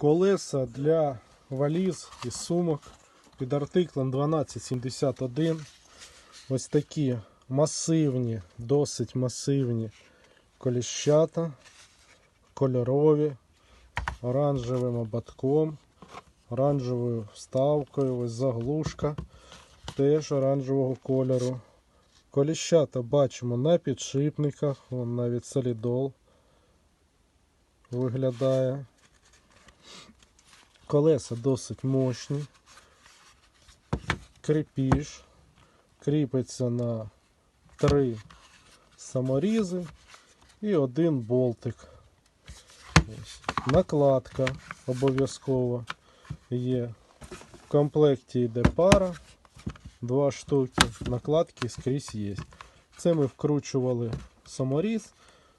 Колеса для валіз і сумок під артиклем 1271. Ось такі масивні, досить масивні коліщата, кольорові, оранжевим ободком, оранжевою вставкою, ось заглушка теж оранжевого кольору. Коліщата бачимо на підшипниках, вон навіть солідол виглядає. Колеса досить мощні. Крепіж. Кріпиться на три саморізи і один болтик. Ось. Накладка обов'язково є. В комплекті йде пара, два штуки. Накладки скрізь є. Це ми вкручували саморіз,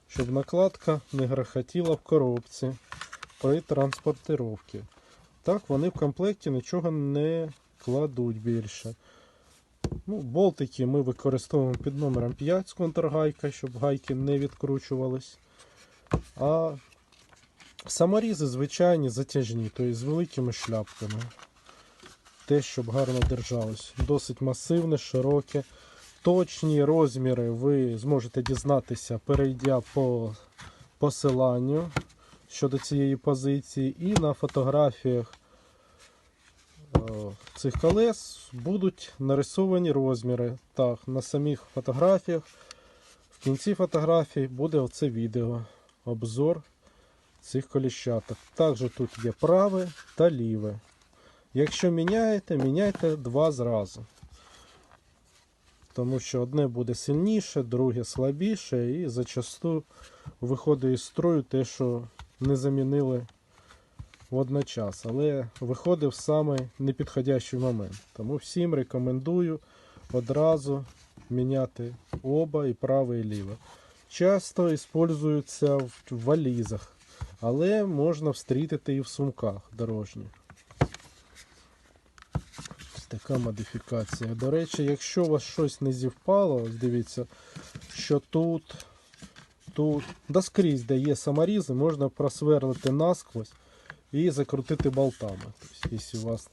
щоб накладка не грохотіла в коробці при транспортировці. Так, вони в комплекті нічого не кладуть більше. Ну, болтики ми використовуємо під номером 5 з контргайка, щоб гайки не відкручувались. А саморізи звичайні затяжні, тобто з великими шляпками. Те, щоб гарно держалось. Досить масивне, широке. Точні розміри ви зможете дізнатися, перейдя по посиланню щодо цієї позиції, і на фотографіях цих колес будуть нарисовані розміри. Так, на самих фотографіях. В кінці фотографії буде оце відео. Обзор цих коліщаток. Також тут є праве та ліве. Якщо міняєте, міняйте два зразу. Тому що одне буде сильніше, друге слабіше, і зачасту виходить із строю те, що не замінили водночас. Але виходив саме непідходящий момент. Тому всім рекомендую одразу міняти оба і праве і ліве. Часто використовуються в валізах, але можна встрітити і в сумках дорожніх. Така модифікація. До речі, якщо у вас щось не зівпало, дивіться, що тут, тут, да скрізь, де є саморізи, можна просверлити насквозь і закрутити болтами. Тобто, якщо у вас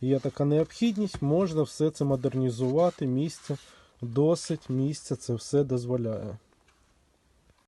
є така необхідність, можна все це модернізувати. Місце досить місця це все дозволяє.